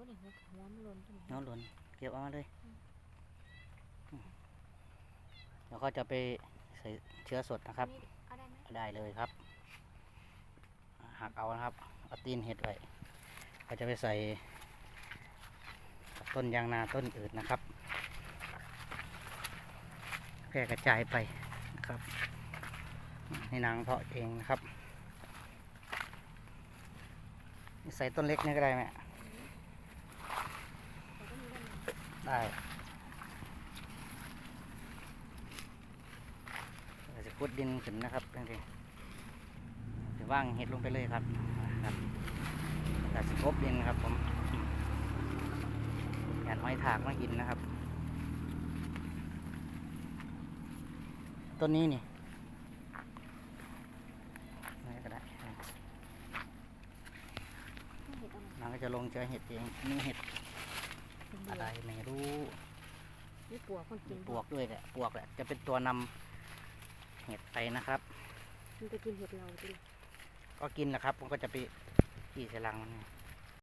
อ้นี่หัวหัวมันหล่นจังน้องหล่นเก็บเอามาเลยอืมแล้วก็จะไปใส่เชื้อสดนะครับ นี่เอาได้ไหมได้เลยครับ หักเอานะครับเอาตีนเห็ดไว้ก็จะไปใส่กับต้นยางนาต้นอื่นนะครับ แพร่กระจายไปนะครับในนางเพาะเองนะครับ ใส่ต้นเล็กนี่ก็ได้ไหม แต่ก็มีด้านใน ได้เราจะขุดดินขึ้นนะครับจริงๆจะว่างเห็ดลงไปเลยครับครับแต่จะกบดินครับผมแอนห้อยถากมากินนะครับ ต้นนี้นี่นี่ก็ได้ต้องเห็ดอะไรมันก็จะลงเจอเห็ดเองนี่เห็ด เป็นอะไรไม่รู้นี่ปวกคนกินปวกด้วยแหละปวกแหละจะเป็นตัวนำเห็ดไปนะครับ มันจะกินเห็ดเราจริงก็กินนะครับผมก็จะไปขี่ใส่ลังมันนี่